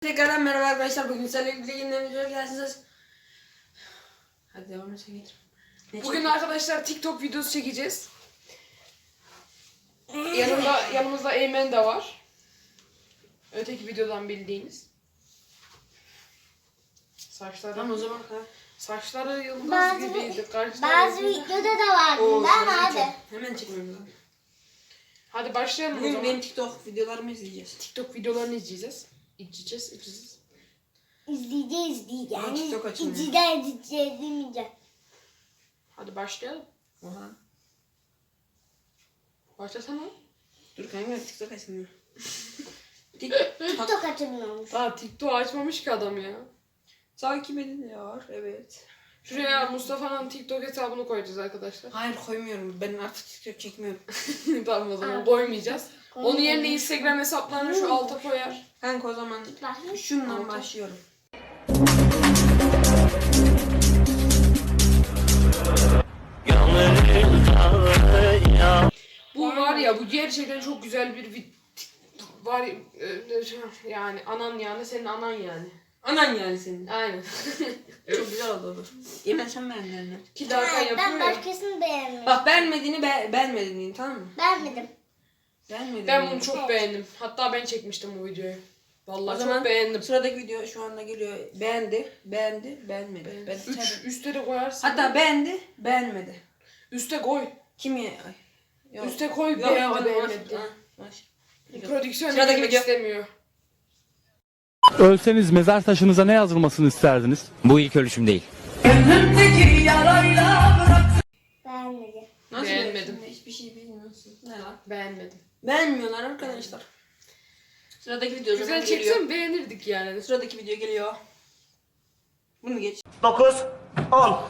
Tekrardan merhaba arkadaşlar. Bugün sizlerle video gelsiniz. Hadi devam et getir. Ne Bugün çekiyor? arkadaşlar TikTok videosu çekeceğiz. Yanımda yanımızda Eymen de var. Öteki videodan bildiğiniz. Saçları Tamam o zaman ha. saçları yıldız Bazı- gibiydi. Kaşları Bazı videoda da vardı Oo, ama hadi. Hemen çekmemiz lazım. Hadi başlayalım o Bugün zaman. benim TikTok videolarımı izleyeceğiz. TikTok videolarını izleyeceğiz. İzleyeceğiz, izleyeceğiz. İzleyeceğiz izleyeceğiz. Ama TikTok açılmıyor. İzleyeceğiz izleyeceğiz izleyeceğiz. Hadi başlayalım. Oha. Başlasana. Dur kanka TikTok açmıyor. TikTok açılmıyormuş. Daha TikTok açmamış ki adam ya. Takip ediliyor. Evet. Şuraya Mustafa'nın TikTok hesabını koyacağız arkadaşlar. Hayır koymuyorum. Ben artık TikTok çekmiyorum. tamam o zaman koymayacağız. Onun yerine Instagram hesaplarını şu alta koyar. Kanka o zaman şundan başlıyorum. Bu var ya bu gerçekten çok güzel bir vid var ya, e, yani anan yani senin anan yani. Anan yani senin. Aynen. Çok güzel oldu bu. Yemin sen beğendin mi? Ki Evet, ben yapıyor ya. başkasını beğenmiyorum. Bak beğenmediğini be beğenmediğini tamam mı? Beğenmedim. Beğenmediğini. Ben bunu çok beğendim. Hatta ben çekmiştim bu videoyu. Vallahi O çok zaman beğendim. Sıradaki video şu anda geliyor. Beğendi, beğendi, beğenmedi. Ben Üç, de koyarsın. Hatta beğendi, beğenmedi. üste koy. Kim ya? Ay. Yok. Üste koy Yok, beğenmedi. Ha, baş. Prodüksiyon Sıradaki video. istemiyor. Ölseniz mezar taşınıza ne yazılmasını isterdiniz? Bu ilk ölüşüm değil. Beğenmedim. Nasıl Beğenmedim. beğenmedim? Hiçbir şey bilmiyorsun. Ne lan? Beğenmedim. Beğenmiyorlar arkadaşlar. Sıradaki video Güzel geliyor. çeksen beğenirdik yani. Sıradaki video geliyor. Bunu geç. 9, 10.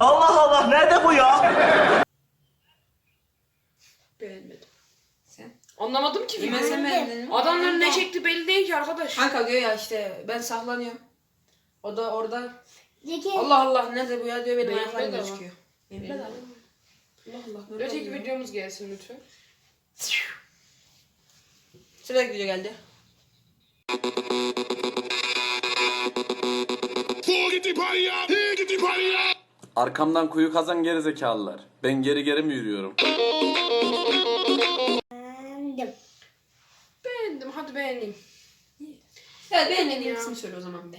Allah Allah nerede bu ya? Beğenmedim. Sen? Anlamadım ki Yemin sen beğendin mi? Adamların ne çekti belli değil ki arkadaş. Kanka diyor ya işte ben saklanıyorum. O da orada Zeki. Allah Allah nerede bu ya diyor benim Benim ayaklarım bedava. gözüküyor. Benim bedava. Allah Allah. nerede Öteki oluyor? videomuz gelsin lütfen. Sıradaki video geldi. Arkamdan kuyu kazan geri zekalılar. Ben geri geri mi yürüyorum? Beğendim hadi beğeneyim. Evet beğenmediğin kısmı söyle o zaman de.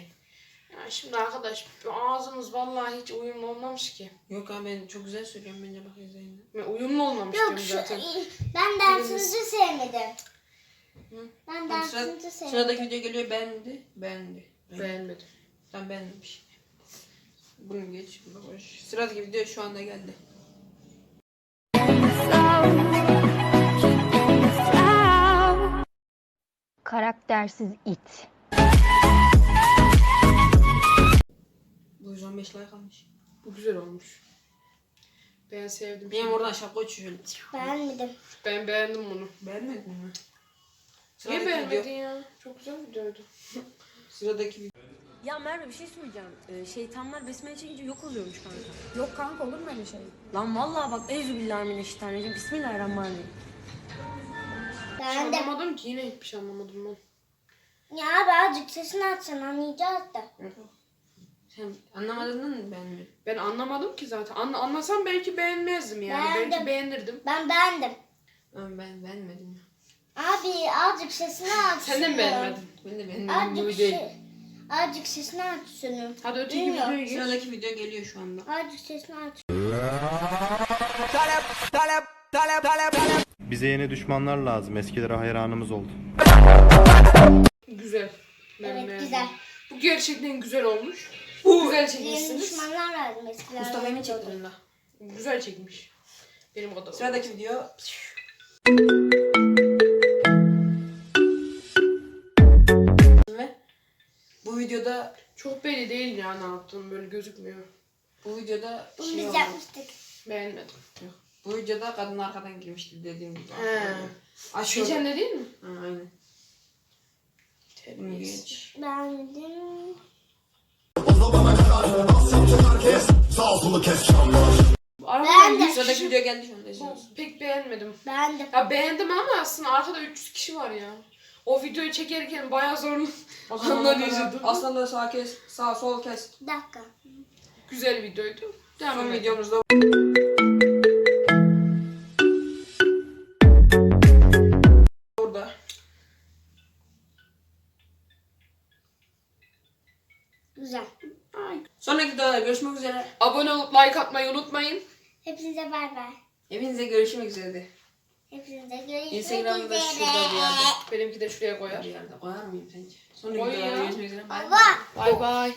Ya şimdi arkadaş bu ağzımız vallahi hiç uyumlu olmamış ki. Yok abi ben çok güzel söylüyorum bence bak izleyin. Ben uyumlu olmamış Yok diyorum şu, zaten. ben dansınızı sevmedim. Ben Tamam, sıra, dansınızı sevmedim. sıradaki video geliyor beğendi, beğendi. Beğenmedim. Tamam beğenmiş. Bunu geç, bunu boş. Sıradaki video şu anda geldi. Karaktersiz it. Bu 115 like almış. Bu güzel olmuş. Ben sevdim. Benim oradan şapka uçuyor. Beğenmedim. Ben beğendim bunu. Beğenmedin mi? Niye beğenmedin ya? Çok güzel videoydu. Sıradaki video. Ya Merve bir şey söyleyeceğim. Ee, şeytanlar besmele çekince yok oluyormuş kanka. Yok kanka olur mu öyle şey? Lan vallahi bak Euzubillahimineşşeytanirracim. Bismillahirrahmanirrahim. Hiç Beğendim. anlamadım ki yine hiçbir şey anlamadım ben. Ya abi azıcık sesini açsan anlayacağız da. Sen anlamadığından mı beğenmedin? Ben anlamadım ki zaten. Anla, anlasam belki beğenmezdim yani. Beğendim. Belki beğenirdim. Ben beğendim. Ama ben beğenmedim ya. Abi azıcık sesini aç. Sen de mi şunu. beğenmedin? Ben de beğenmedim. Azıcık, şey, azıcık sesini aç şunu. Hadi öteki Duymuyor. videoya geç. Sıradaki video geliyor şu anda. Azıcık sesini aç. Bize yeni düşmanlar lazım. Eskilere hayranımız oldu. Güzel. Evet güzel. Bu gerçekten güzel olmuş. güzel Yeni çekmişsiniz. düşmanlar lazım eskiler. Mustafa Emin çekti la. Güzel çekmiş. Benim kadar. Sıradaki video. Ve bu videoda Çok belli değil ya ne yaptığım böyle gözükmüyor. bu videoda Bunu şey biz oldu. yapmıştık. Beğenmedim. Bu videoda kadın arkadan girmişti dediğim gibi. He. Aşıyor. Geçen de değil mi? Ha, aynen. Bunu geç. Beğendim. Arkada 100 Sıradaki video geldi şu anda izliyoruz. pek beğenmedim. Ben de. Ya beğendim ama aslında arkada 300 kişi var ya. O videoyu çekerken bayağı zorlu anlar yaşadım. Aslan da sağ kes, sağ sol kes. Bir dakika. Güzel videoydu. Devam Son videomuzda Videoda görüşmek üzere. Abone olup like atmayı unutmayın. Hepinize bay bay. Hepinize görüşmek üzere. Hepinize görüşmek Instagram'da üzere. şurada bir yerde. Benimki de şuraya Bir koyar. yerde koyar mıyım sence? Sonraki Koy videoda ya. görüşmek üzere. Bye. Bay bay.